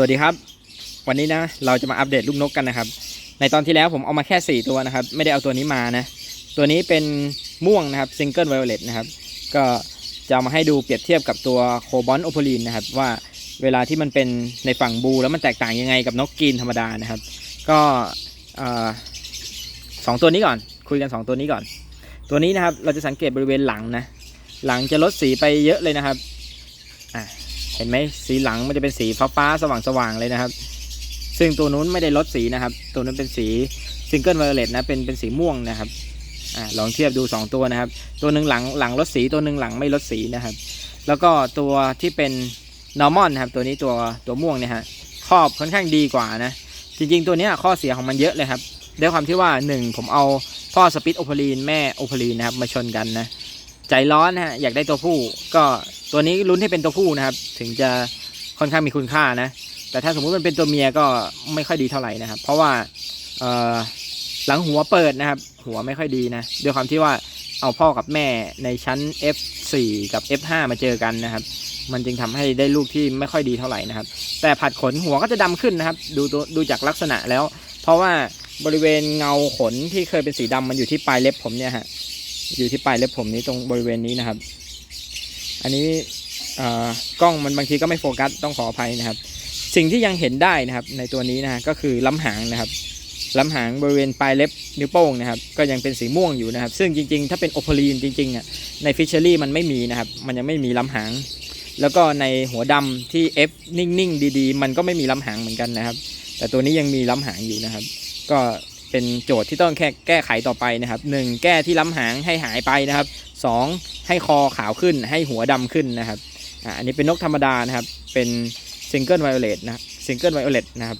สวัสดีครับ วันนี้นะเราจะมาอัปเดตลูกนกกันนะครับ ในตอนที่แล้วผมเอามาแค่ 4 ตัวนะครับ ไม่ได้เอาตัวนี้มานะ ตัวนี้เป็นม่วงนะครับซิงเกิลไวโอเลตนะครับ ก็จะามาให้ดูเปรียบเทียบกับตัวโคบอลโอโพลีนนะครับ ว่าเวลาที่มันเป็นในฝั่งบู แล้วมันแตกต่างยังไงกับนกกรีนธรรมดานะครับ ก็สองตัวนี้ก่อน คุยกัน 2 ตัวนี้ก่อน ตัวนี้นะครับเราจะสังเกตบริเวณหลังนะหลังจะลดสีไปเยอะเลยนะครับอะ เห็นไหมสีหลังมันจะเป็นสีฟ้าฟ้าๆสว่างๆเลยนะครับ ซึ่งตัวนู้นไม่ได้ลดสีนะครับ ตัวนั้นเป็นสีซิงเกิลไวโอเลตนะเป็นเป็นสีม่วงนะครับอ่าลองเทียบดู 2 ตัวนะครับ ตัวหนึ่งหลังหลังลดสีตัวหนึ่งหลังไม่ลดสีนะครับ แล้วก็ตัวที่เป็นนอร์มอนนะครับตัวนี้ตัวตัวม่วงเนี่ยฮะครอบค่อนข้างดีกว่านะ จริง ๆ ตัวนี้ข้อเสียของมันเยอะเลยครับด้วยความที่ว่าหนึ่งผมเอาพ่อสปิตโอพลีนแม่โอพลีนนะครับมาชนกันนะ ใจร้อนนะฮะอยากได้ตัวผู้ก็ ตัวนี้ลุ้นให้เป็นตัวผู้นะครับ ถึงจะค่อนข้างมีคุณค่านะ แต่ถ้าสมมุติมันเป็นตัวเมียก็ไม่ค่อยดีเท่าไหร่นะครับ เพราะว่าหลังหัวเปิดนะครับ หัวไม่ค่อยดีนะด้วยความที่ว่าเอาพ่อกับแม่ในชั้น F4 กับ F5 มาเจอกันนะครับ มันจึงทำให้ได้ลูกที่ไม่ค่อยดีเท่าไหร่นะครับ แต่ผัดขนหัวก็จะดำขึ้นนะครับ ดูตัวดูจากลักษณะแล้ว เพราะว่าบริเวณเงาขนที่เคยเป็นสีดำมันอยู่ที่ปลายเล็บผมเนี่ยฮะอยู่ที่ปลายเล็บผมนี้ตรงบริเวณนี้นะครับ อันนี้กล้องมันบางทีก็ไม่โฟกัสต้องขออภัยนะครับ สิ่งที่ยังเห็นได้นะครับ ในตัวนี้นะฮะก็คือล้ำหางนะครับล้ำหางบริเวณปลายเล็บนิ้วโป้งนะครับ ก็ยังเป็นสีม่วงอยู่นะครับ ซึ่งจริงๆ ถ้าเป็นโอโพลีนจริงๆอะในฟิชเชอรี่มันไม่มีนะครับ มันยังไม่มีล้ำหาง แล้วก็ในหัวดำที่ F นิ่งๆ ดีๆ มันก็ไม่มีล้ำหางเหมือนกันนะครับ แต่ตัวนี้ยังมีล้ำหางอยู่นะครับ ก็ เป็นโจทย์ที่ต้องแค่แก้ไขต่อไปนะครับหนึ่งแก้ที่ล้ำหางให้หายไปนะครับสองให้คอขาวขึ้นให้หัวดำขึ้นนะครับอันนี้เป็นนกธรรมดานะครับ เป็นซิงเกิลไวโอเลตนะซิงเกิลไวโอเลตนะครับ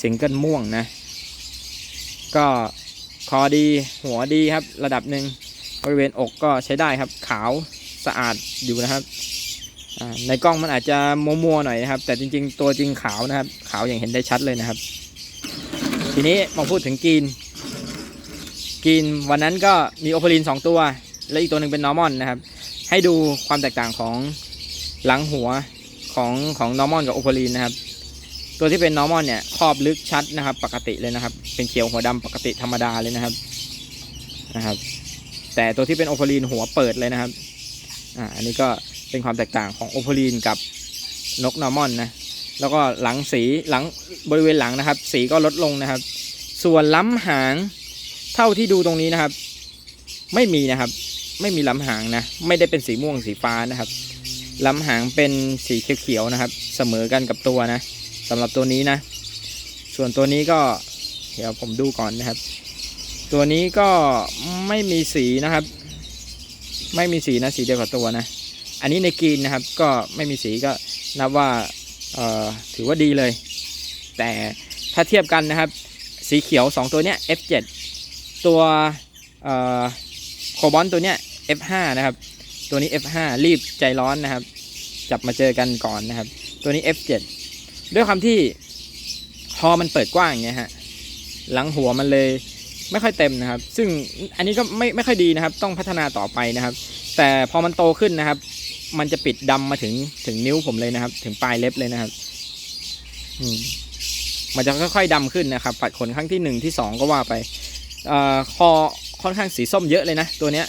ซิงเกิลม่วงนะ ก็คอดีหัวดีครับ ระดับหนึ่งบริเวณอกก็ใช้ได้ครับ ขาวสะอาดอยู่นะครับในกล้องมันอาจจะมัวๆหน่อยนะครับ แต่จริง ๆ ตัวจริงขาวนะครับ ขาวอย่างเห็นได้ชัดเลยนะครับ ทีนี้มาพูดถึงกรีนกรีนวันนั้นก็มีโอพลิน2ตัว และอีกตัวหนึ่งเป็นนอร์มอนนะครับ ให้ดูความแตกต่างของหลังหัวของของนอร์มอนกับโอพลินนะครับ ตัวที่เป็นนอร์มอนเนี่ยครอบลึกชัดนะครับ ปกติเลยนะครับ เป็นเขียวหัวดำปกติธรรมดาเลยนะครับนะครับ แต่ตัวที่เป็นโอพลินหัวเปิดเลยนะครับอ่าอันนี้ก็เป็นความแตกต่างของโอพลินกับนกนอร์มอนนะ แล้วก็หลังสีหลังบริเวณหลังนะครับ สีก็ลดลงนะครับ ส่วนล้ำหางเท่าที่ดูตรงนี้นะครับ ไม่มีนะครับ ไม่มีล้ำหางนะ ไม่ได้เป็นสีม่วงสีฟ้านะครับล้ำหางเป็นสีเขียวๆนะครับ เสมอกันกับตัวนะสำหรับตัวนี้นะ ส่วนตัวนี้ก็เดี๋ยวผมดูก่อนนะครับ ตัวนี้ก็ไม่มีสีนะครับ ไม่มีสีนะสีเดียวกับตัวนะ อันนี้ในกรีนนะครับ ก็ไม่มีสีก็นับว่า ถือว่าดีเลย แต่ถ้าเทียบกันนะครับ สีเขียว 2 ตัวเนี้ย F7 ตัวโคบอลตัวเนี้ย F5 นะครับ ตัวนี้ F5 รีบใจร้อนนะครับ จับมาเจอกันก่อนนะครับ ตัวนี้ F7 ด้วยความที่คอมันเปิดกว้างอย่างเงี้ยฮะหลังหัวมันเลยไม่ค่อยเต็มนะครับ ซึ่งอันนี้ก็ไม่ไม่ค่อยดีนะครับ ต้องพัฒนาต่อไปนะครับ แต่พอมันโตขึ้นนะครับ มันจะปิดดำมาถึงถึงนิ้วผมเลยนะครับ ถึงปลายเล็บเลยนะครับ อืมมันจะค่อยๆดำขึ้นนะครับปัดขนครั้งที่หนึ่งที่สองก็ว่าไปเอ่อคอค่อนข้างสีส้มเยอะเลยนะ ตัวเนี้ย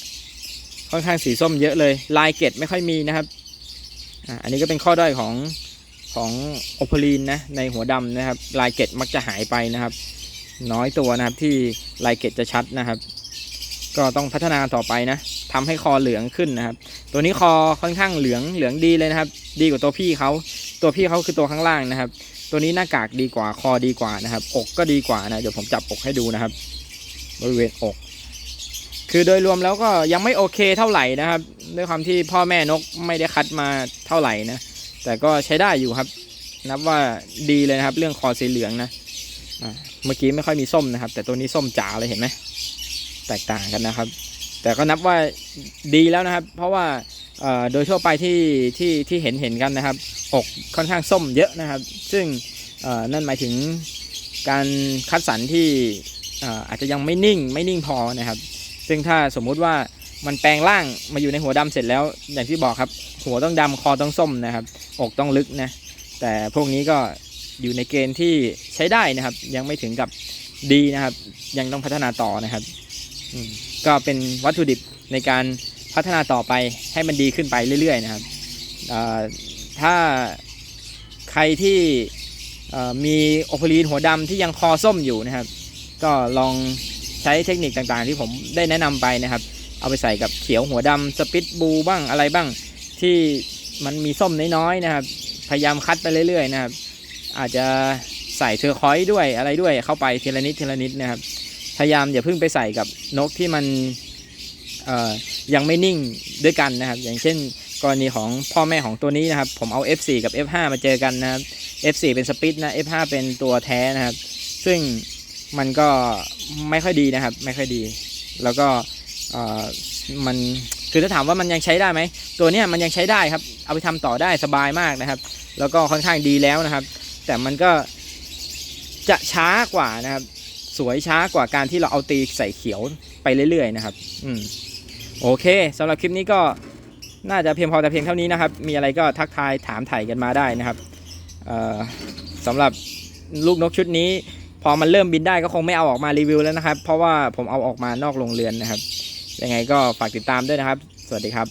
ค่อนข้างสีส้มเยอะเลย ลายเกตไม่ค่อยมีนะครับอันนี้ก็เป็นข้อด้อยของของโอโพลีนนะในหัวดำนะครับ ลายเกตมักจะหายไปนะครับ น้อยตัวนะครับที่ลายเกตจะชัดนะครับ ก็ต้องพัฒนาต่อไปนะ ทำให้คอเหลืองขึ้นนะครับ ตัวนี้คอค่อนข้างเหลืองเหลืองดีเลยนะครับ ดีกว่าตัวพี่เขาตัวพี่เขาคือตัวข้างล่างนะครับ ตัวนี้หน้ากากดีกว่าคอดีกว่านะครับ อกก็ดีกว่านะเดี๋ยวผมจับอกให้ดูนะครับ บริเวณอก คือโดยรวมแล้วก็ยังไม่โอเคเท่าไหร่นะครับ ด้วยความที่พ่อแม่นกไม่ได้คัดมาเท่าไหร่นะแต่ก็ใช้ได้อยู่ครับ นับว่าดีเลยนะครับ เรื่องคอสีเหลืองนะเมื่อกี้ไม่ค่อยมีส้มนะครับ แต่ตัวนี้ส้มจ๋าเลยเห็นไหมแตกต่างกันนะครับ แต่ก็นับว่าดีแล้วนะครับ เพราะว่าโดยทั่วไปที่ที่ที่เห็นเห็นกันนะครับ อกค่อนข้างส้มเยอะนะครับ ซึ่งนั่นหมายถึงการคัดสรรที่เอ่อาจจะยังไม่นิ่งไม่นิ่งพอนะครับ ซึ่งถ้าสมมุติว่ามันแปลงร่างมาอยู่ในหัวดำเสร็จแล้ว อย่างที่บอกครับ หัวต้องดำคอต้องส้มนะครับ อกต้องลึกนะ แต่พวกนี้ก็อยู่ในเกณฑ์ที่ใช้ได้นะครับ ยังไม่ถึงกับดีนะครับ ยังต้องพัฒนาต่อนะครับ อืม ก็เป็นวัตถุดิบในการพัฒนาต่อไปให้มันดีขึ้นไปเรื่อยๆนะครับถ้าใครที่มีโอพลีนหัวดำที่ยังคอส้มอยู่นะครับ ก็ลองใช้เทคนิคต่างๆ ที่ผมได้แนะนำไปนะครับ เอาไปใส่กับเขียวหัวดำสปิตบูบ้างอะไรบ้างที่มันมีส้มน้อยๆนะครับ พยายามคัดไปเรื่อยๆนะครับ อาจจะใส่เทอร์คอยส์ด้วยอะไรด้วยเข้าไปทีละนิดทีละนิดนะครับ พยายามอย่าเพิ่งไปใส่กับนกที่มันยังไม่นิ่งด้วยกันนะครับ อย่างเช่นกรณีของพ่อแม่ของตัวนี้นะครับ ผมเอา F4 กับ F5 มาเจอกันนะครับ F4 เป็นสปิตนะ F5 เป็นตัวแท้นะครับ ซึ่งมันก็ไม่ค่อยดีนะครับ ไม่ค่อยดี แล้วก็มันคือถ้าถามว่ามันยังใช้ได้ไหมตัวเนี้ยมันยังใช้ได้ครับ เอาไปทำต่อได้สบายมากนะครับ แล้วก็ค่อนข้างดีแล้วนะครับ แต่มันก็จะช้ากว่านะครับ สวยช้ากว่าการที่เราเอาตีใส่เขียวไปเรื่อยๆนะครับ อืมโอเคสำหรับคลิปนี้ก็น่าจะเพียงพอแต่เพียงเท่านี้นะครับ มีอะไรก็ทักทายถามไถ่กันมาได้นะครับเอ่อสำหรับลูกนกชุดนี้ พอมันเริ่มบินได้ก็คงไม่เอาออกมารีวิวแล้วนะครับ เพราะว่าผมเอาออกมานอกโรงเรือนนะครับยังไงก็ฝากติดตามด้วยนะครับ สวัสดีครับ